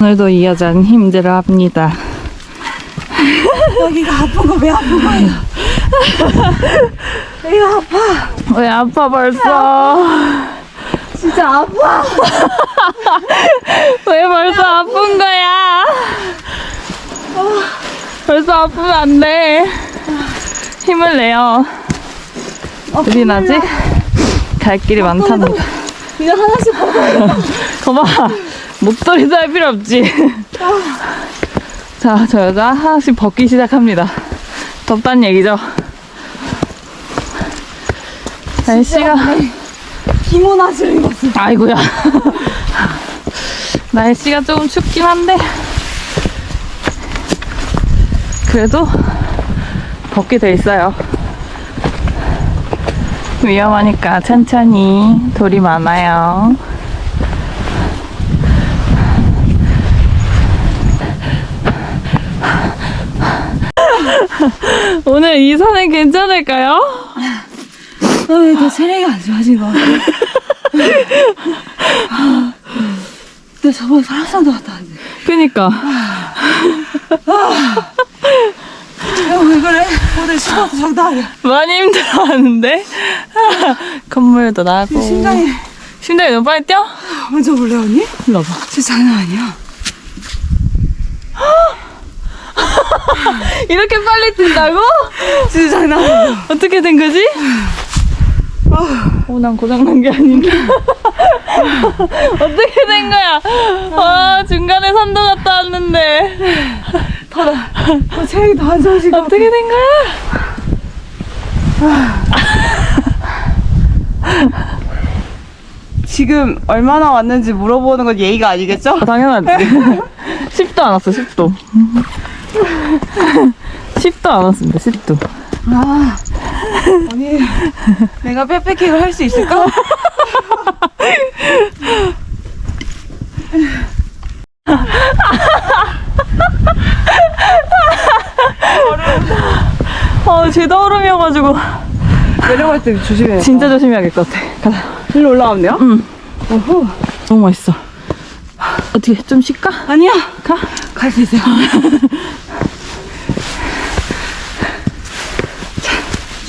오늘도 이 여자는 힘들어 합니다. 여기가 아픈 거 왜 아픈 거예요? 여기가 아파. 왜 아파 벌써? 진짜 아파. 왜 벌써 아픈 거야? 벌써 아프면 안 돼. 힘을 내요. 우린 아직 갈 길이 많답니다. 그냥 하나씩 거봐. 목도리도 할 필요 없지. 자, 저 여자 하나씩 벗기 시작합니다. 덥단 얘기죠. 날씨가, 기모나시를 입었어. 아이고야. 날씨가 조금 춥긴 한데, 그래도 벗게 돼 있어요. 위험하니까 천천히 돌이 많아요. 오늘 이 산은 괜찮을까요? 왜너 체력이 안 좋아진 거 같아? 나 저번에 설악산도 갔다 왔는데. 그니까 야, 왜 그래? 오늘 쉬어서 장담이야. 많이 힘들어하는데 건물도 나고 심장이 심장이 너무 빨리 뛰어? 먼저 볼래 언니? 일로 와봐 진짜 장난 아니야. 이렇게 빨리 뛴다고? 진짜 장난 아니야. 어떻게 된 거지? 어, 난 고장난 게 아닌데. 어떻게 된 거야? 와, 중간에 산도 갔다 왔는데. 너 체력이 더안 좋아진 거 어떻게 된 거야? 지금 얼마나 왔는지 물어보는 건 예의가 아니겠죠? 아, 당연하지. 10도 안 왔어, 10도. 10도 안 왔습니다, 10도. 아, 언니, 내가 백패킹을 할 수 있을까? 아, 죄다 얼음이어가지고. 내려갈 때 조심해. 진짜 조심해야 될것 같아. 가자. 일로 올라가면 돼요? 응. 어후. 너무 맛있어. 어떻게, 좀 쉴까? 아니야. 가? 갈 수 있어요.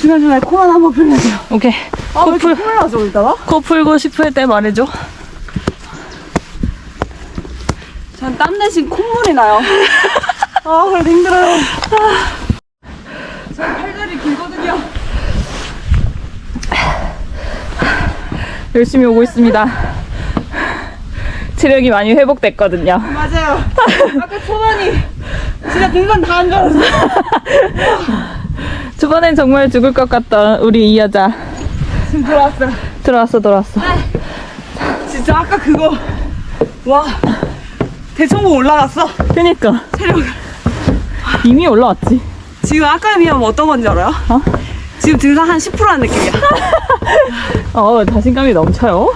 중간중간에 코만 한번 풀려줘요. 오케이. 아, 왜 코, 풀, 이렇게 콧물 나죠, 이따가? 코 풀고 싶을 때 말해줘. 전 땀 대신 콧물이 나요. 아, 그래도 힘들어요. 전 팔다리 길거든요. 열심히 오고 있습니다. 체력이 많이 회복됐거든요. 맞아요. 아까 초반이 진짜 등산 다안 좋아서. 초반엔 정말 죽을 것 같던 우리 이 여자. 지금 들어왔어요. 들어왔어, 들어왔어. 진짜 아까 그거. 와. 대청봉 올라갔어. 그니까. 체력. 이미 올라왔지. 지금 아까에 비하면 어떤 건지 알아요? 어? 지금 등산 한 10%한 느낌이야. 어, 자신감이 넘쳐요.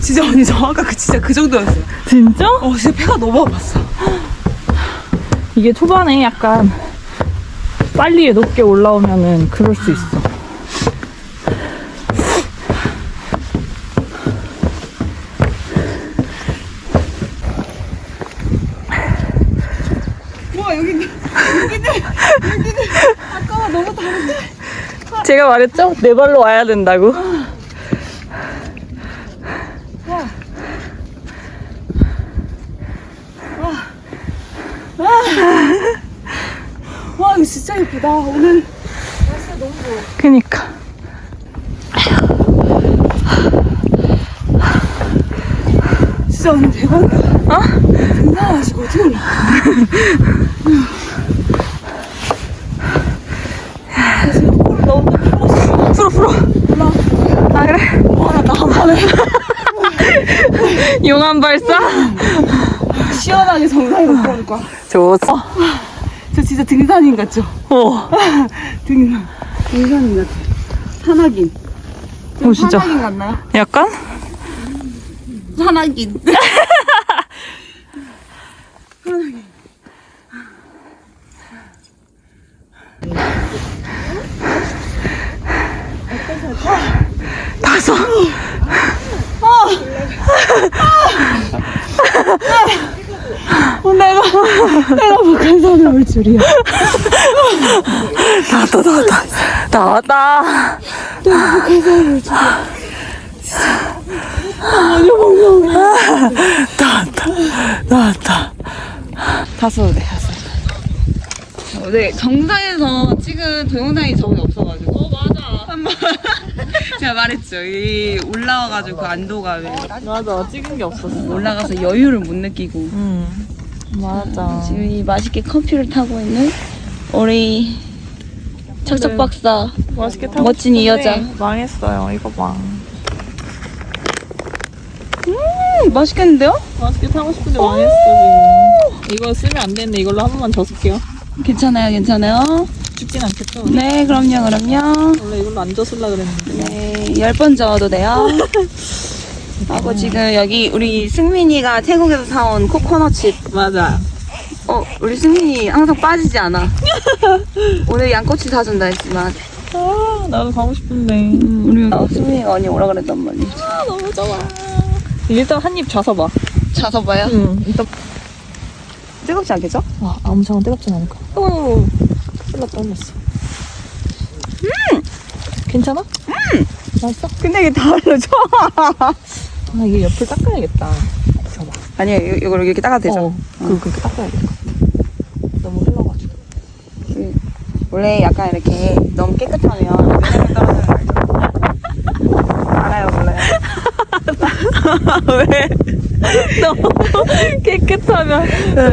진짜 언니 저 아까 그 진짜 그 정도였어요. 진짜? 어 진짜 배가 너무 아팠어. 이게 초반에 약간 빨리 높게 올라오면은 그럴 수 있어. 와 여기 여기는 여기는 아까와 너무 다른데? 제가 말했죠? 네 발로 와야 된다고. 와 이거 진짜 예쁘다. 오늘 그니까. 진짜 오늘 대박이다. 어? 등산하시고 어떻게 올라? 지금 코를 너무 풀었어. 풀어, 풀어. 아, 그래? 와나 한 번에 용암 발사? 시원하게 정상으로 들어올 거야. 좋았어. 저 진짜 등산인 같죠? 오. 등산 등산인 같아. 산악인. 좀 오, 진짜. 산악인 같나요? 약간? 산악인. 다섯. 내가 내가 북한산에 올 줄이야. 나왔다, 나왔다. 나왔다. 북한산에 올 줄이야. 나왔다. 나왔다. 다섯 대 다섯. 네, 정상에서 찍은 동영상이 저번에 없어가지고. 어, 맞아. 한번. 제가 말했죠. 이 올라와가지고 그 안도감에. 맞아 찍은 게 없었어. 올라가서 여유를 못 느끼고. 응. 맞아. 지금 이 맛있게 커피를 타고 있는 우리 척척 박사. 맛있게 타고 멋진 이 싶은데 여자. 망했어요. 이거 봐. 음, 맛있겠는데요? 맛있게 타고 싶은데 망했어 지금. 이거 쓰면 안 되는데 이걸로 한 번만 더 쓸게요. 괜찮아요, 괜찮아요. 죽진 않겠죠? 네, 그럼요, 그럼요. 원래 이걸로 안 줬을라 그랬는데. 네, 열 번 저어도 돼요. 하고 지금 여기 우리 승민이가 태국에서 사온 코코넛칩. 맞아. 어, 우리 승민이 항상 빠지지 않아. 오늘 양꼬치 사준다 했지만. 아 나도 가고 싶은데. 음, 우리 어, 승민이가 언니 오라 그랬단 말이야. 아 너무 좋아. 일단 한 입 자서 봐. 자서 봐요. 응. 일단 뜨겁지 않겠죠? 와 아무장은 뜨겁진 않을까. 오. 흘렀다 흘렀어. 음. 괜찮아? 음. 맛있어? 근데 이게 다 알려줘. 아 이게 옆을 닦아야겠다. 아니야, 이- 이걸 이렇게 닦아도 되죠? 어. 그 그렇게 닦아야겠다. 너무 흘러가지고. 원래 약간 이렇게 너무 깨끗하면 면역력 떨어지는 거 알죠? 알아요, 몰라요? 왜? 너무 깨끗하면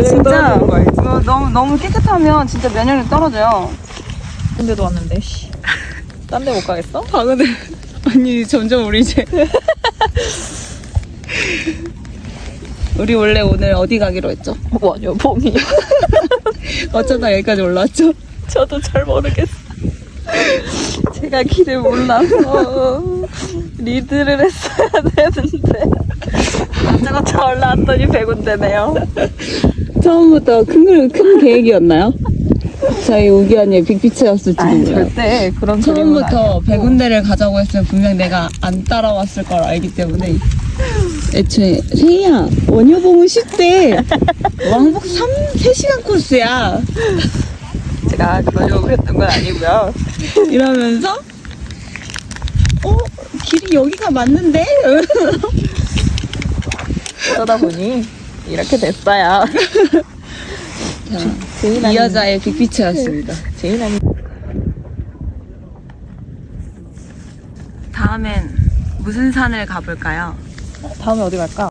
진짜 떨어지는 거 알지? 어, 너무 너무 깨끗하면 진짜 면역력 떨어져요. 근데도 왔는데 씨. 딴 데 못 가겠어? 방은데 아니 점점 우리 이제 우리 원래 오늘 어디 가기로 했죠? 뭐냐 봄이. 어쩌다 여기까지 올라왔죠? 저도 잘 모르겠어. 제가 길을 몰라서 리드를 했어야 되는데 다짜고짜 올라왔더니 100군데네요. 처음부터 큰, 그- 큰 계획이었나요? 저희 우기 언니의 빅피치였을지도 몰라요. 절대 그런 그림은 처음부터 100군데를 가자고 했으면 분명 내가 안 따라왔을 걸 알기 때문에 애초에 세희야 원효봉은 쉽대 왕복 3, 3시간 코스야 제가 그러려고 했던 건 아니고요. 이러면서 어? 길이 여기가 맞는데? 그러다 보니 이렇게 됐어요. 이 여자의 빅피치였습니다 제일 아니 다음엔 무슨 산을 가볼까요? 다음에 어디 갈까?